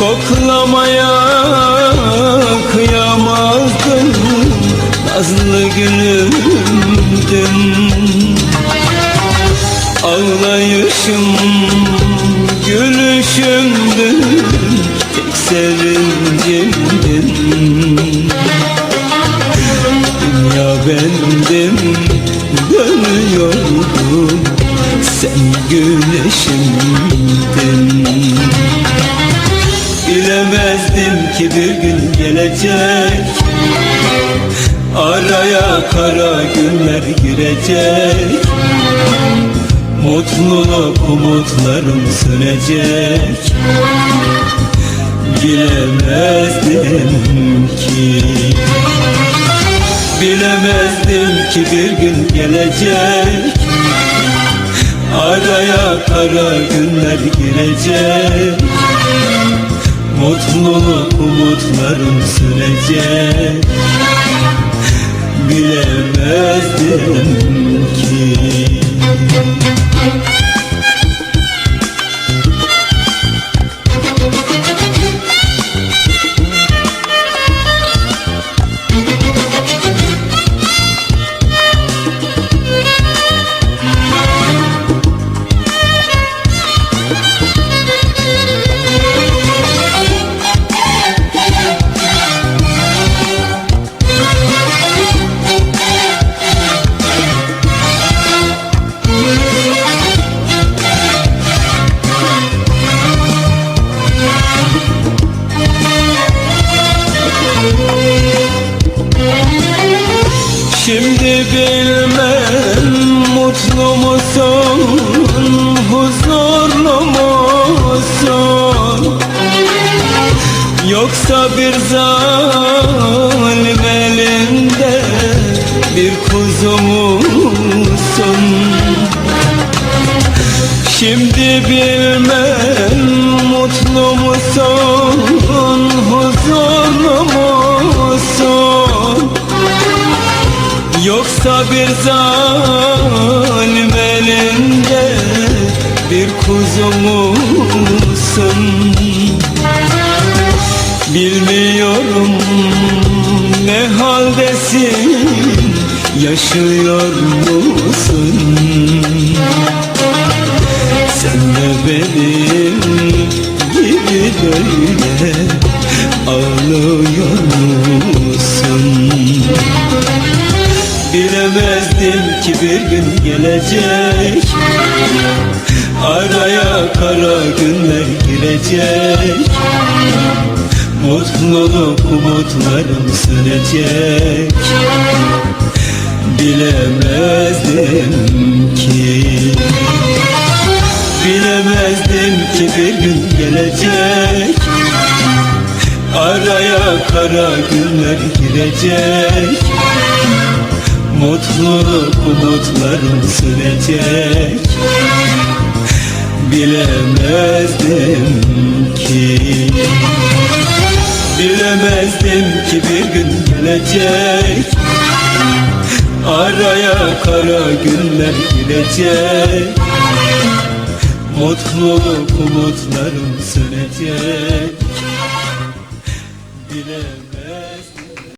Koklamaya kıyamazdım Nazlı gülümdüm Ağlayışım gülüşümdün Tek sevincimdin Dünya bendim dönüyordum Sen güneşimdin bir gün gelecek. Araya kara günler girecek. Mutluluk umutlarım sönecek. Bilemezdim ki. Bilemezdim ki bir gün gelecek. Araya kara günler girecek Mutluluk umutlarım sürecek Bilemezdim ki bilmem mutlu musun, huzurlu musun? Yoksa bir zalim elinde bir kuzu musun? Şimdi bilmem mutlu musun, Yoksa bir zalim elinde bir kuzu musun? Bilmiyorum ne haldesin yaşıyor musun? Sen de benim gibi böyle ağlıyor musun ki bir gün gelecek. Araya kara günler girecek. Mutluluk umutlarım sönecek. Bilemezdim ki. Bilemezdim ki bir gün gelecek. Araya kara günler girecek Mutluluk umutlarım sürecek Bilemezdim ki Bilemezdim ki bir gün gelecek Araya kara günler girecek Mutluluk umutlarım sönecek Bilemezdim